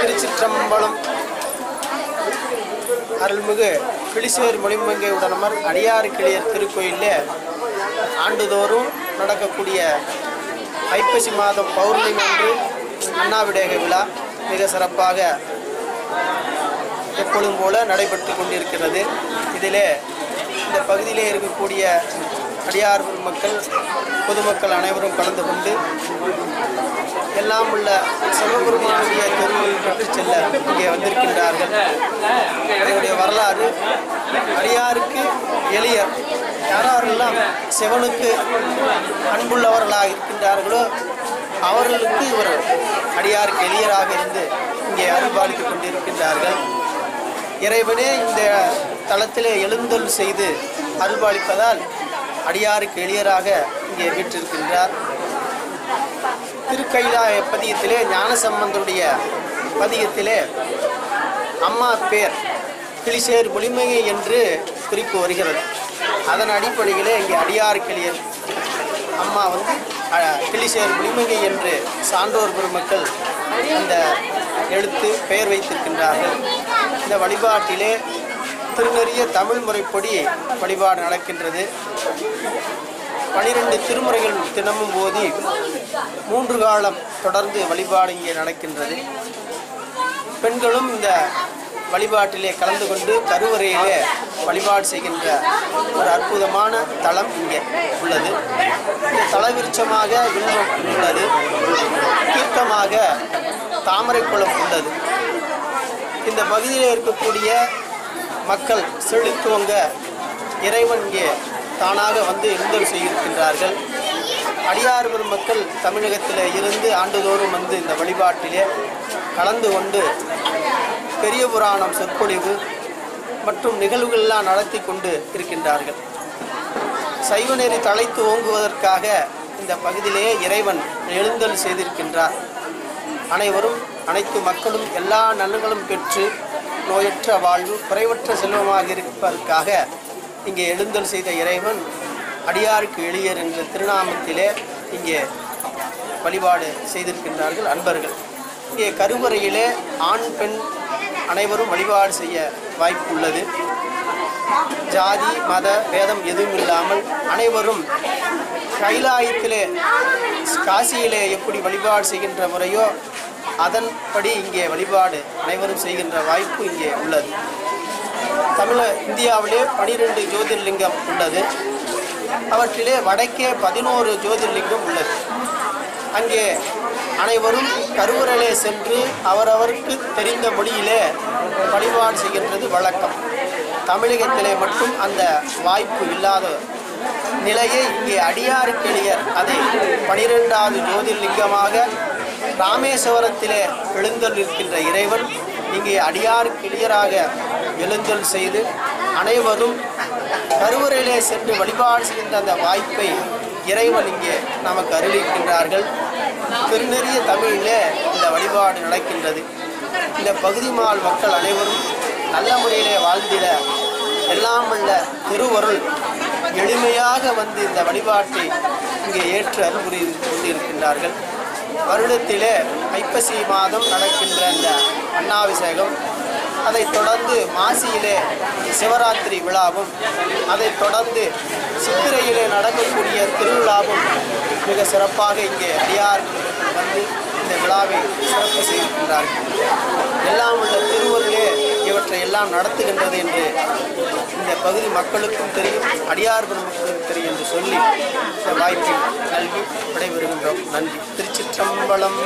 திருச்சிற்றம்பலம். அருள்மிகு கிளிசேர் மொழிமங்கை உடனமர் அடியாறு கிளியர் திருக்கோயிலில் ஆண்டுதோறும் நடக்கக்கூடிய ஐப்பசி மாதம் பௌர்ணமி அன்று அண்ணாவிடேக விழா மிக சிறப்பாக எப்பொழுதும் போல நடைபெற்று கொண்டிருக்கிறது. இதிலே இந்த பகுதியிலே இருக்கக்கூடிய அடியார் மக்கள் பொதுமக்கள் அனைவரும் கலந்து கொண்டு எல்லாம் உள்ள சிவபெருமானுடைய தெருவில் கற்று செல்ல இங்கே வந்திருக்கின்றார்கள். அதனுடைய வரலாறு அடியாருக்கு எளியர் யாரெல்லாம் சிவனுக்கு அன்புள்ளவர்களாக இருக்கின்றார்களோ அவர்களுக்கு இவர் அடியாருக்கு எளியராக இருந்து இங்கே அருள்பாலித்துக் கொண்டிருக்கின்றார்கள். இறைவனே இந்த தளத்திலே எழுந்தொல் செய்து அருள்பாலிப்பதால் அடியாருக்கு எளியராக இங்கே வீற்றிருக்கின்றார். திருக்கைலாய பதியத்திலே ஞானசம்பந்தருடைய பதியத்திலே அம்மா பேர் கிளிசேர் ஒளிமையை என்று குறிப்பு வருகிறது. அதன் அடிப்படையிலே இங்கே அடியார் கிளியர் அம்மா வந்து கிளிசேர் ஒளிமையை என்று சான்றோர் பெருமக்கள் அந்த எழுத்து பெயர் வைத்திருக்கின்றார்கள். இந்த வழிபாட்டிலே திருநெறிய தமிழ் முறைப்படி வழிபாடு நடக்கின்றது. பனிரெண்டு திருமுறைகள் தினமும் போதி மூன்று காலம் தொடர்ந்து வழிபாடு இங்கே நடக்கின்றது. பெண்களும் இந்த வழிபாட்டிலே கலந்து கொண்டு கருவறையிலே வழிபாடு செய்கின்ற ஒரு அற்புதமான தளம் இங்கே உள்ளது. இந்த தலவிருட்சமாக வில்வம் உள்ளது. தீர்த்தமாக தாமரைக்குளம் உள்ளது. இந்த பகுதியில் இருக்கக்கூடிய மக்கள் செழித்துவங்க இறைவன் இங்கே தானாக வந்து இருந்தல் செய்திருக்கின்றார்கள். அடியார் மக்கள் தமிழகத்தில் இருந்து ஆண்டுதோறும் வந்து இந்த வழிபாட்டிலே கலந்து கொண்டு பெரிய புராணம் சொற்பொழிவு மற்றும் நிகழ்வுகள்லாம் நடத்தி கொண்டு இருக்கின்றார்கள். சைவநெறி தலைத்து ஓங்குவதற்காக இந்த பகுதியிலே இறைவன் எழுந்தல் செய்திருக்கின்றார். அனைவரும் அனைத்து மக்களும் எல்லா நலன்களும் பெற்று நோயற்ற வாழ்வு குறைவற்ற செல்வமாக இருப்பதற்காக இங்கே எழுந்தல் செய்த இறைவன் அடியாருக்கு எளியர் என்ற திருநாமத்திலே இங்கே வழிபாடு செய்திருக்கின்றார்கள் அன்பர்கள். இங்கே கருவறையிலே ஆண் பெண் அனைவரும் வழிபாடு செய்ய வாய்ப்பு உள்ளது ஜாதி மத வேதம் எதுவும் இல்லாமல் அனைவரும் கைலாயத்திலே காசியிலே எப்படி வழிபாடு செய்கின்ற முறையோ அதன்படி இங்கே வழிபாடு அனைவரும் செய்கின்ற வாய்ப்பு இங்கே உள்ளது. தமிழ இந்தியாவிலே பனிரெண்டு ஜோதிர்லிங்கம் உள்ளது. அவற்றிலே வடக்கே பதினோரு ஜோதிர்லிங்கம் உள்ளது. அங்கே அனைவரும் கருவறையிலே சென்று அவரவருக்கு தெரிந்த மொழியிலே வழிபாடு செய்கின்றது வழக்கம். தமிழகத்திலே மட்டும் அந்த வாய்ப்பு இல்லாத நிலையை இங்கே அடியாருக்கு எளியர் அதை பனிரெண்டாவது ஜோதிர்லிங்கமாக ராமேஸ்வரத்திலே எழுந்தல் இருக்கின்ற இறைவன் இங்கே அடியாருக்கிளியராக எழுந்தல் செய்து அனைவரும் கருவறையிலே சென்று வழிபாடு செய்கின்ற அந்த வாய்ப்பை இறைவன் இங்கே நமக்கு அருளிக்கின்றார்கள் திருநெறிய தமிழிலே இந்த வழிபாடு நடக்கின்றது. இந்த பகுதி மால் மக்கள் அனைவரும் நல்ல முறையிலே வாழ்ந்திட எல்லாம் உள்ள திருவருள் எளிமையாக வந்து இந்த வழிபாட்டை இங்கே ஏற்று அருள்புரி கொண்டிருக்கின்றார்கள். வருடத்திலே ஐப்பசி மாதம் நடக்கின்ற இந்த அண்ணாபிஷேகம் அதைத் தொடர்ந்து மாசியிலே சிவராத்திரி விழாவும் அதைத் தொடர்ந்து சித்திரையிலே நடக்கக்கூடிய திருவிழாவும் மிக சிறப்பாக இங்கே அடியார் வந்து இந்த விழாவை சிறப்பு செய்திருக்கிறார்கள். எல்லாம் உள்ள திருவருளே இவற்றை எல்லாம் நடத்துகின்றது என்று இந்த பகுதி மக்களுக்கும் தெரியும் அடியார் பெருமக்களுக்கும் தெரியும் என்று சொல்லி இந்த வாய்ப்பை நல்கி விடைபெறுகின்றோம். நன்றி. திருச்சிற்றம்பலம்.